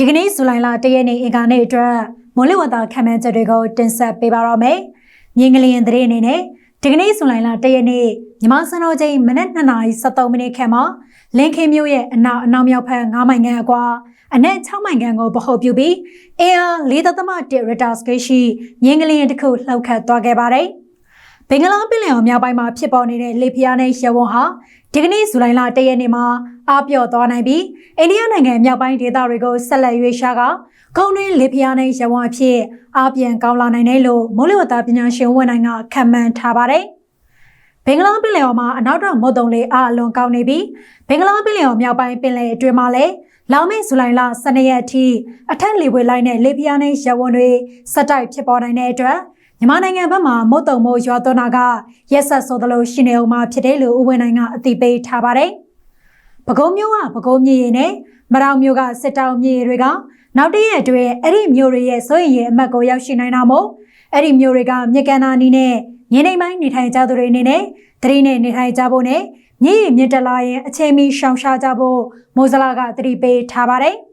ဒီကနေ့ဇူလိုင်လ၁ရက်နေ့အင်္ဂါနေ့အတွက်မိုးလေဝသခန့်မှန်းချက်တွေကိုတင်ဆက်ပေးပါတော့မယ်။မြင်းကလေးရင်သတင်းအနေနဲ့ဒီကနေ့ဇူလိုင်လ၁ရက်နေ့ညီမစံတော်ချိန်မနက်2:73မိနစ်ခန့်မှာလင်းခင်းမြို့ရဲ့အနောက်အနောက်မြောက်ဘက်9မိုင်ခန့်အကွာအနက်6မိုင်ခန့်ကိုဗဟိုပြုပြီးအင်အား4.1ရတာစကေးရှိမြင်းကလေးရင်တစ်ခုလှုပ်ခတ်သွားခဲ့ပါတယ်။ ဘင်္ဂလားပင်လယ်အော်မြောက်ပိုင်းမှာဖြစ်ပေါ်နေတဲ့လေပြင်းနဲ့ရဝန်းဟာဒီကနေ့ဇူလိုင်လ၁ရက်နေ့မှာအပြော့သွားနိုင်ပြီးအိန္ဒိယနိုင်ငံမြောက်ပိုင်းဒေသတွေကိုဆက်လက်ရွေးရှားကကုန်းတွင်းလေပြင်းနဲ့ရဝန်းအဖြစ်အပြန်ကောင်းလာနိုင်တယ်လို့မိုးလေဝသပညာရှင်ဝန်နိုင်ကခန့်မှန်းထားပါတယ်။ဘင်္ဂလားပင်လယ်အော်မှာအနောက်တောင်မုတ်တုံလေအအလွန်ကောင်းနေပြီးဘင်္ဂလားပင်လယ်အော်မြောက်ပိုင်းပင်လယ်အတွင်းမှာလည်းလာမယ့်ဇူလိုင်လ12ရက်အထိအထက်လေပွေလိုက်တဲ့လေပြင်းနဲ့ရဝန်းတွေဆက်တိုက်ဖြစ်ပေါ်နိုင်တဲ့အတွက် မြန်မာနိုင်ငံဘက်မှာမုတ်တုံမိုးရွာသွန်းတာကရက်ဆက်ဆိုသလိုရှိနေအောင်မှာဖြစ်တယ်လို့ဦးဝင်းနိုင်ကအသိပေးထားပါတယ်။ပဲခူးမြို့ကပဲခူးမြေရီနဲ့မရောင်မြို့ကစစ်တောင်မြေရီတွေကနောက်တည့်ရက်အတွင်းအဲ့ဒီမြို့တွေရဲ့စိုးရိမ်ရအမှတ်ကိုရောက်ရှိနိုင်တာမို့အဲ့ဒီမြို့တွေကမြေကန်နာနီနဲ့ငင်းနေပိုင်းနေထိုင်ကြသူတွေအနေနဲ့သတိနဲ့နေထိုင်ကြဖို့နဲ့မြေရီမြင့်တက်လာရင်အချိန်မီရှောင်ရှားကြဖို့မိုးစလာကသတိပေးထားပါတယ်။